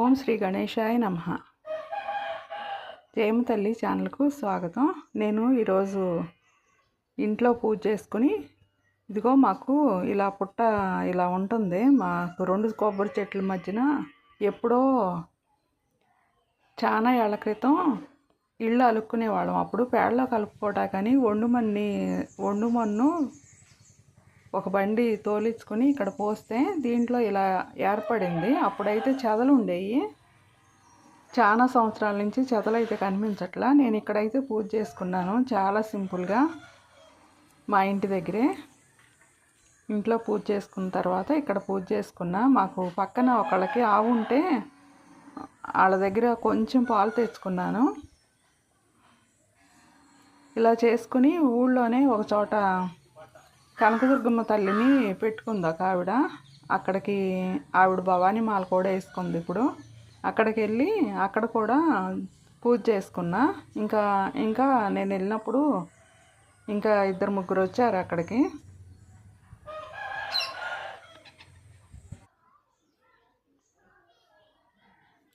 ఓం శ్రీ గణేశాయ నమ. జయమ తల్లి ఛానల్కు స్వాగతం. నేను ఈరోజు ఇంట్లో పూజ చేసుకుని ఇదిగో మాకు ఇలా పుట్ట ఇలా ఉంటుంది. మాకు రెండు కొబ్బరి చెట్ల మధ్యన ఎప్పుడో చాలా ఏళ్ళ క్రితం ఇళ్ళు అలుక్కునేవాళ్ళం. అప్పుడు పేడలో కలుపుకోవటా కానీ వండుమన్ని వండుమన్ను ఒక బండి తోలించుకొని ఇక్కడ పోస్తే దీంట్లో ఇలా ఏర్పడింది. అప్పుడైతే చెదలు ఉండేవి చాలా సంవత్సరాల నుంచి చెదలు అయితే కనిపించట్లా. నేను ఇక్కడైతే పూజ చేసుకున్నాను. చాలా సింపుల్గా మా ఇంటి దగ్గరే. ఇంట్లో పూజ చేసుకున్న తర్వాత ఇక్కడ పూజ చేసుకున్నా. మాకు పక్కన ఒకళ్ళకి ఆవు ఉంటే వాళ్ళ దగ్గర కొంచెం పాలు తెచ్చుకున్నాను. ఇలా చేసుకుని ఊళ్ళోనే ఒక చోట కనకదుర్గమ్మ తల్లిని పెట్టుకుందాక ఆవిడ. అక్కడికి ఆవిడ భవానీ మాల కూడా వేసుకుంది ఇప్పుడు. అక్కడికి వెళ్ళి అక్కడ కూడా పూజ చేసుకున్నా. ఇంకా ఇంకా నేను వెళ్ళినప్పుడు ఇంకా ఇద్దరు ముగ్గురు వచ్చారు అక్కడికి.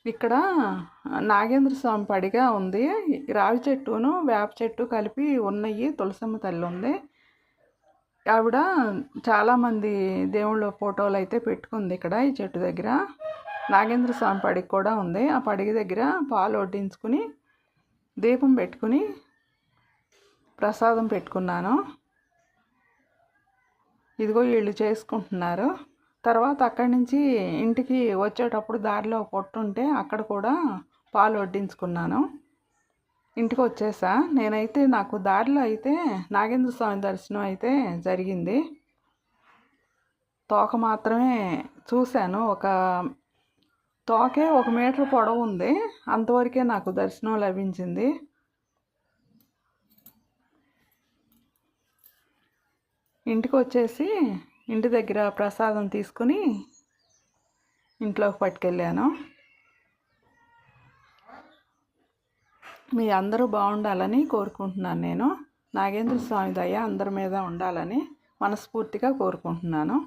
ఇక్కడ నాగేంద్ర స్వామి పడిగా ఉంది. రావి చెట్టును వేప చెట్టు కలిపి ఉన్నాయి. తులసమ్మ తల్లి ఉంది. ఆవిడ చాలామంది దేవుళ్ళ ఫోటోలు అయితే పెట్టుకుంది ఇక్కడ ఈ చెట్టు దగ్గర. నాగేంద్ర స్వామి పడికి కూడా ఉంది. ఆ పడిగి దగ్గర పాలు వడ్డించుకుని దీపం పెట్టుకుని ప్రసాదం పెట్టుకున్నాను. ఇదిగో వీళ్ళు చేసుకుంటున్నారు. తర్వాత అక్కడి నుంచి ఇంటికి వచ్చేటప్పుడు దారిలో పొట్టుంటే అక్కడ కూడా పాలు వడ్డించుకున్నాను. ఇంటికి వచ్చేసా? నేనైతే నాకు దారిలో అయితే నాగేంద్ర స్వామి దర్శనం అయితే జరిగింది. తోక మాత్రమే చూశాను. ఒక తోకే ఒక మీటర్ పొడవు ఉంది. అంతవరకే నాకు దర్శనం లభించింది. ఇంటికి వచ్చేసి ఇంటి దగ్గర ప్రసాదం తీసుకుని ఇంట్లోకి పట్టుకెళ్ళాను. మీ అందరూ బాగుండాలని కోరుకుంటున్నాను నేను. నాగేంద్ర స్వామి దయ అందరి మీద ఉండాలని మనస్ఫూర్తిగా కోరుకుంటున్నాను.